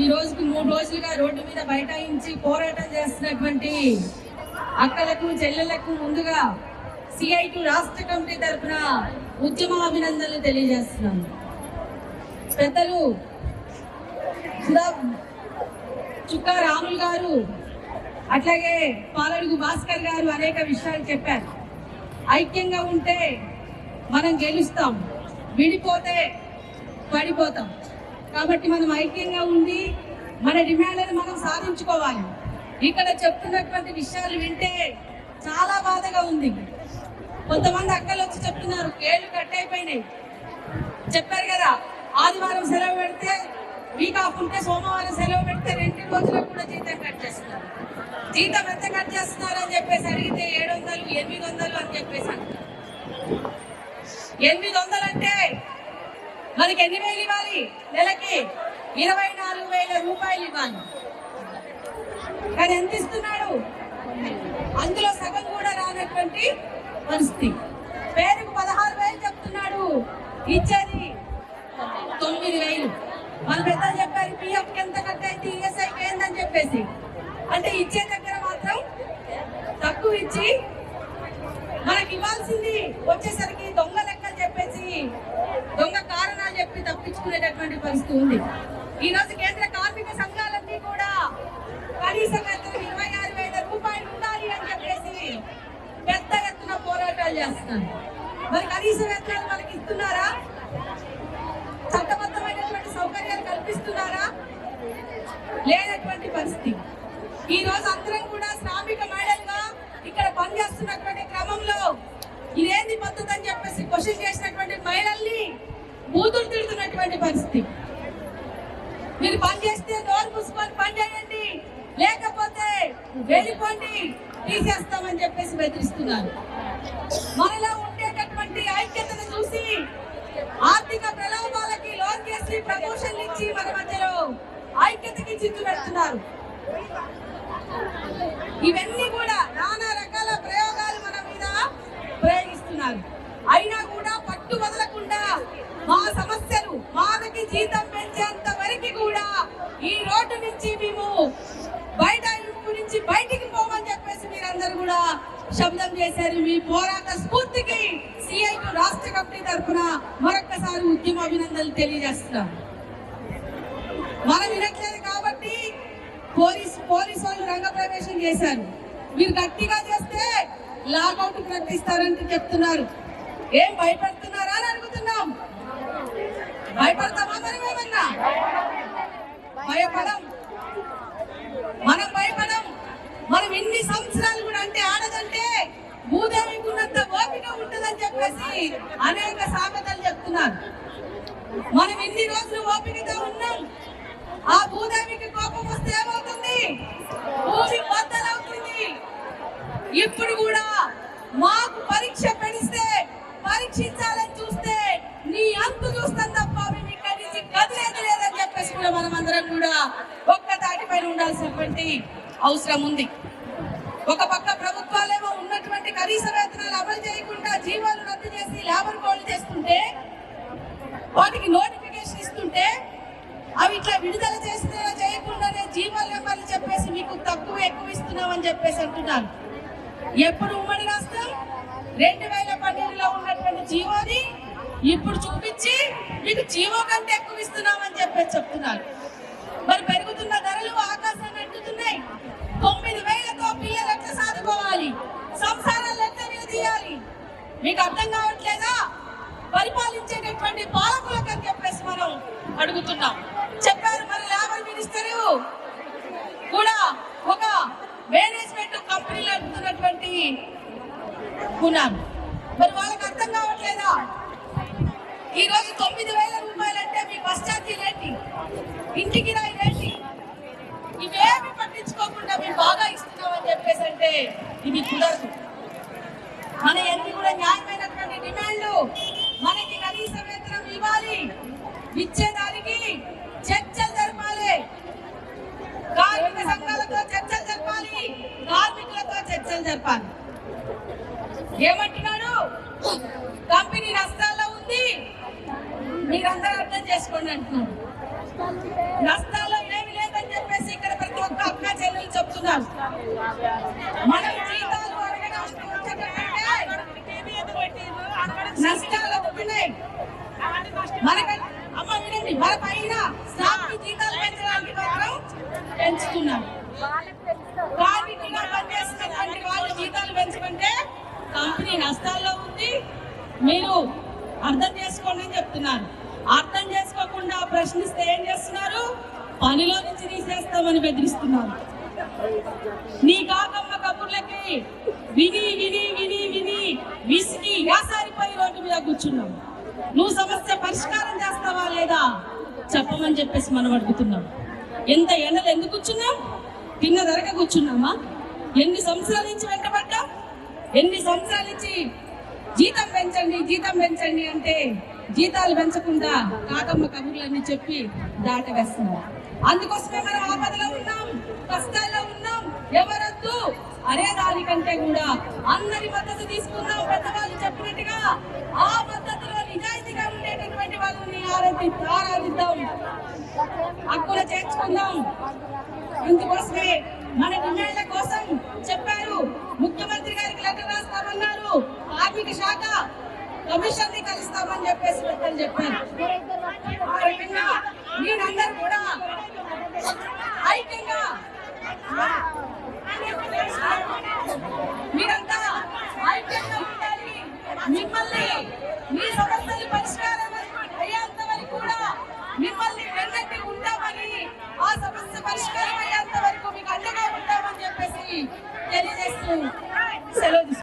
ఈ రోజుకి మూడు రోజులుగా రోడ్డు మీద బైఠాయించి పోరాటం చేస్తున్నటువంటి అక్కలకు చెల్లెలకు ముందుగా సిఐటి రాష్ట్ర కమిటీ తరఫున ఉద్యమ అభినందనలు తెలియజేస్తున్నాను పెద్దలు చుక్కా రాములు గారు అట్లాగే పాలడుగు భాస్కర్ గారు అనేక విషయాలు చెప్పారు. ఐక్యంగా ఉంటే మనం గెలుస్తాం. విడిపోతే పడిపోతాం. కాబట్టి మనం ఐక్యంగా ఉండి మన డిమాండ్లను మనం సాధించుకోవాలి. ఇక్కడ చెప్తున్నటువంటి విషయాలు వింటే చాలా బాధగా ఉంది. కొంతమంది అక్కలు వచ్చి చెప్తున్నారు ఏళ్ళు కట్ అయిపోయినాయి. చెప్పారు కదా ఆదివారం సెలవు పెడితే వీక్ ఆఫ్ ఉంటే సోమవారం సెలవు పెడితే రెండు రోజులకు కూడా జీతం కట్ చేస్తున్నారు. జీతం ఎంత కట్ చేస్తున్నారు అని చెప్పేసి అడిగితే ఏడు వందలు ఎనిమిది వందలు అని చెప్పేసి అంటారు ఎనిమిది వందలు అంటే మనకి ఎన్ని వేలు ఇవ్వాలి? నెలకి? ఇరవై నాలుగు వేల రూపాయలు ఇవ్వాలి. కానీ ఎంత ఇస్తున్నాడు? అందులో సగం కూడా రానటువంటి పరిస్థితి. పేరుకు పదహారు వేలు చెప్తున్నాడు. ఇచ్చేది తొమ్మిది వేలు. మన పెద్ద చెప్పారు పిఎఫ్ ఎంత కట్ అయితే ఈఎస్ఐకి ఏందని చెప్పేసి అంటే ఇచ్చే దగ్గర మాత్రం తక్కువ ఇచ్చి మనకి ఇవ్వాల్సింది వచ్చేసరికి దొంగ లెక్కలు చెప్పేసి దొంగ కారణాలు చెప్పి తప్పించుకునేటటువంటి ఈ రోజు కేంద్ర కార్మిక సంఘాలన్నీ కూడా కనీస వేతనం ఇరవై ఆరు వేల రూపాయలు ఉండాలి అని చెప్పేసి పెద్ద ఎత్తున పోరాటాలు చేస్తున్నారు. మరి కనీస వేతనాలు మనకి ఇస్తున్నారా చట్టబద్ధమైనటువంటి సౌకర్యాలు కల్పిస్తున్నారా లేనటువంటి పరిస్థితి ఈ రోజు అందరం కూడా శ్రామిక మహిళలుగా ఇక్కడ పనిచేస్తున్నటువంటి క్రమంలో ఇదేంది పద్ధతి అని చెప్పేసి క్వశ్చన్ చేసినటువంటి మహిళల్ని బూతులు తిడుతున్నటువంటి పరిస్థితి మీరు పని చేస్తే నోరు మూసుకొని పని చేయండి లేకపోతే వెళ్ళిపోండి తీసేస్తామని చెప్పేసి బెదిరిస్తున్నారు. మనలో ఉండేటటువంటి ఐక్యతను చూసి ఆర్థిక ప్రలోభాలకి లోన్ చేసి ప్రమోషన్లు ఇచ్చి మన మధ్యలో ఐక్యతకి చిత్తు పెడుతున్నారు. ఇవన్నీ కూడా నానా రకాల ప్రయోగాలు మన మీద ప్రయోగిస్తున్నారు అయినా కూడా పట్టు వదలకుండా మా సమస్యలు మానకి జీతం పెంచేంత వరకు కూడా ఈ రోడ్డు నుంచి మేము బయట ఇరుకు నుంచి బయటికి పోమని చెప్పేసి మీరందరూ కూడా శబ్దం చేశారు. మీ పోరాట స్ఫూర్తికి సిఐటి రాష్ట్ర కమిటీ తరఫున మరొక్కసారి ఉద్యమ అభినందనలు తెలియజేస్తున్నాం. మనం వినట్లేదు కాబట్టి పోలీస్ పోలీసు వాళ్ళు రంగప్రవేశం చేశారు. మీరు గట్టిగా చేస్తే లాగౌట్ ప్రకటిస్తారంటే చెప్తున్నారు. ఏం భయపడుతున్నారా అని అడుగుతున్నాం. భయపడతామా మనం ఏమన్నా భయపడం మనం భయపడం మనం ఎన్ని సంవత్సరాలు కూడా అంటే ఆడదంటే భూదేవికి ఉన్నంత ఓపిక ఉంటుందని చెప్పేసి అనేక సామెతలు చెప్తున్నారు. మనం ఇన్ని రోజులు ఓపికతో ఉన్నాం. ఆ భూదేవికి కోపం వస్తే ఏమవుతుంది? భూమి బద్దలవుతుంది. ఇప్పుడు కూడా మాకు పరీక్ష పెడిస్తే పరీక్షించాలని చూస్తే నీ అంతు చూస్తాం తప్ప మేము ఇక్కడి నుంచి కదిలేదు లేదని చెప్పేసి కూడా మనం అందరం కూడా ఒక్క తాటిపైన ఉండాల్సినటువంటి అవసరం ఉంది. ఒక పక్క ప్రభుత్వాలేమో ఉన్నటువంటి కనీస వేతనాలు అమలు చేయకుండా ఎప్పుడు ఉమ్మడి రాష్ట్రం? రెండు వేల పన్నెండులో ఉన్నటువంటి జీవోని ఇప్పుడు చూపించి మీకు జీవో కంటే ఎక్కువ ఇస్తున్నామని చెప్పేసి చెప్తున్నారు. మరి పెరుగుతున్న ధరలు ఆకాశాన్ని అంటుతున్నాయి. తొమ్మిది వేలతో పిల్లలు ఎట్లా సాదుకోవాలి? సంసారాలు ఎట్లా నిలదీయాలి? మీకు అర్థం కావట్లేదా? పరిపాలించేటటువంటి పాలకులకు అని చెప్పేసి మనం అడుగుతున్నాం. చెప్పారు మరి లేబర్ మినిస్టర్ కూడా ఒక మేనేజ్మెంట్ కంపెనీలు నడుపుతున్నటువంటి ఉన్నారు మరి వాళ్ళకి అర్థం కావట్లేదా? ఈ రోజు తొమ్మిది వేల రూపాయలు అంటే మీ బస్ ఛార్జీలు ఏంటి ఇంటికి రాయి ఏంటి ఇవేమి పట్టించుకోకుండా మేము బాగా ఇస్తున్నామని చెప్పేసి అంటే ఇది కుదరదు. మన ఎన్ని కూడా న్యాయమైనటువంటి డిమాండ్లు. మనకి కనీస వేతనం ఇవ్వాలి. ఇచ్చే ఏమంటున్నాడు కంపెనీ నష్టాల్లో ఉంది. మీరందరూ అర్థం చేసుకోండి అంటున్నాడు నష్టాల్లో ఏమి చెప్తున్నారు. మనం జీతాలు అడగడానికి వచ్చేటంటే నష్టాలు అవుతున్నాయి మనక అమ్మ వినండి మన పైన స్టాఫ్ జీతాలు పెంచడానికి మాత్రం పెంచుతున్నారు కార్మికులుగా పనిచేస్తున్నటువంటి వాళ్ళు జీతాలు పెంచుకుంటే కంపెనీ నష్టాల్లో ఉంది. మీరు అర్థం చేసుకోండి అని చెప్తున్నారు అర్థం చేసుకోకుండా ప్రశ్నిస్తే ఏం చేస్తున్నారు? పనిలో నుంచి తీసేస్తామని బెదిరిస్తున్నారు. నీ కాకమ్మ కబుర్లకి విని విని విని విని విసిగి యాసారిపై రోడ్డు మీద కూర్చున్నావు నువ్వు సమస్య పరిష్కారం చేస్తావా లేదా చెప్పమని చెప్పేసి మనం అడుగుతున్నాం. ఎంత ఎండలు ఎందుకు కూర్చున్నాం? తిన్న ధరక కూర్చున్నామా? ఎన్ని సంవత్సరాల నుంచి వెంటబడ్డాం? ఎన్ని సంవత్సరాల నుంచి జీతం పెంచండి జీతం పెంచండి అంటే జీతాలు పెంచకుండా కాకమ్మ కబుర్లన్నీ చెప్పి దాటవేస్తున్నారు. అందుకోసమే మనం ఆపదలో ఉన్నాం కష్టాల్లో ఉన్నాం ఎవరొద్దు. అరే దానికంటే కూడా అందరి మద్దతు తీసుకుందాం పెద్దవాళ్ళు చెప్పినట్టుగా ఆ మద్దతులో నిజాయితీగా ఉండేటటువంటి వాళ్ళని ఆరాధి ఆరాధిద్దాం. హక్కులు చేర్చుకుందాం. అందుకోసమే మన డిమాండ్ల కోసం చెప్పారు ముఖ్యమంత్రి గారికి ఉన్నారు ఆర్థిక శాఖ కమిషన్ని కలుస్తామని చెప్పేసి వ్యక్తం చెప్పారు. కూడా ఐక్యంగా మీరంతా ఐక్యంగా ఉండాలి. మిమ్మల్ని మీ సమస్యలు పరిష్కారం